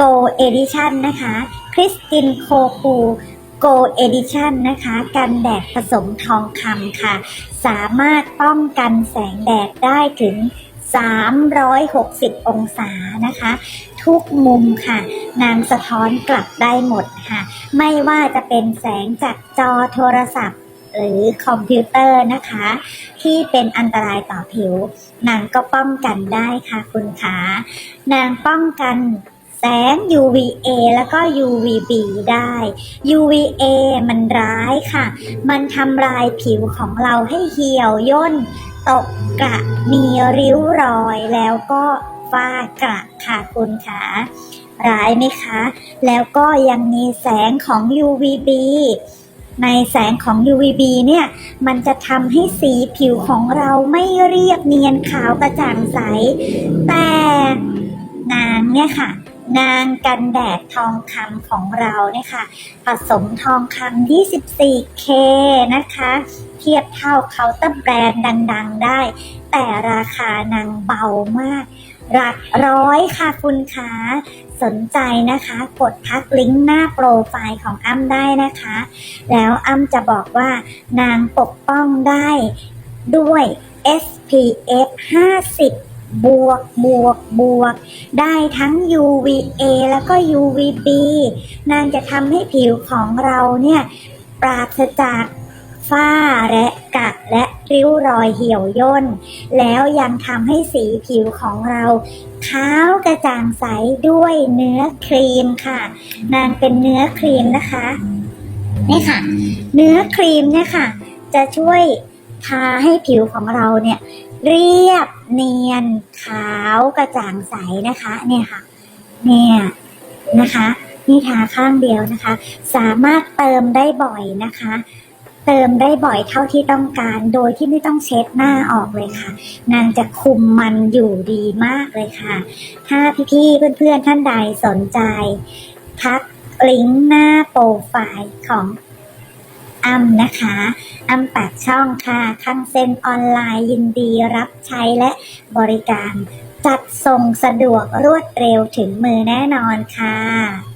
Go Edition นะคะคริสตินโคคูโกเอดิชันนะคะกันแดดผสมทองคำค่ะ สามารถป้องกันแสงแดดได้ถึง 360 องศานะคะ ทุกมุมค่ะ นางสะท้อนกลับได้หมดค่ะ ไม่ว่าจะเป็นแสงจากจอโทรศัพท์หรือคอมพิวเตอร์นะคะ ที่เป็นอันตรายต่อผิว นางก็ป้องกันได้ค่ะคุณคะนางป้องกัน แสง UVA แล้วก็ UVB ได้ UVA มันร้ายค่ะ มันทำลายผิวของเราให้เหี่ยวย่น ตกกระมีริ้วรอยแล้วก็ฝ้ากระค่ะคุณคะร้ายไหมคะ แล้วก็ยังมีแสงของ UVB ในแสงของ UVB เนี่ย มันจะทำให้สีผิวของเราไม่เรียบเนียนขาวกระจ่างใส แต่ เนี่ยค่ะ นางกันแดดทองคำของเราเนี่ยค่ะ ผสมทองคำ 24K นะคะ เทียบเท่าเคาน์เตอร์แบรนด์ดัง ๆ ได้ แต่ราคานางเบามาก หลักร้อยค่ะคุณคะสนใจนะคะกดทักลิงก์หน้าโปรไฟล์ของอ้ำได้นะคะ แล้วอ้ำจะบอกว่านางปกป้องได้ด้วย SPF 50 บวก บวก บวก ได้ทั้ง UVA แล้วก็ UVB นางจะทำให้ผิวของเราเนี่ย ปราศจากฝ้าและกะและริ้วรอยเหี่ยวย่น แล้วยังทำให้สีผิวของเราขาวกระจ่างใสด้วยเนื้อครีมค่ะนางเป็นเนื้อครีมนะคะนี่ค่ะ เนื้อครีมเนี่ยค่ะ จะช่วย ทาให้ผิวของเราเนี่ยเรียบเนียนขาวกระจ่างใสนะคะ เนี่ยค่ะ เนี่ยนะคะ นี่ทาข้างเดียวนะคะ สามารถเติมได้บ่อยนะคะ เติมได้บ่อยเท่าที่ต้องการ โดยที่ไม่ต้องเช็ดหน้าออกเลยค่ะ นางจะคุมมันอยู่ดีมากเลยค่ะ ถ้าพี่ๆเพื่อนๆท่านใดสนใจ ทักลิงก์หน้าโปรไฟล์ของ อ้ำนะคะ อ้ำปากช่องค่ะคังเซ็นออนไลน์ยินดีรับใช้และบริการ จัดส่งสะดวกรวดเร็วถึงมือแน่นอนค่ะ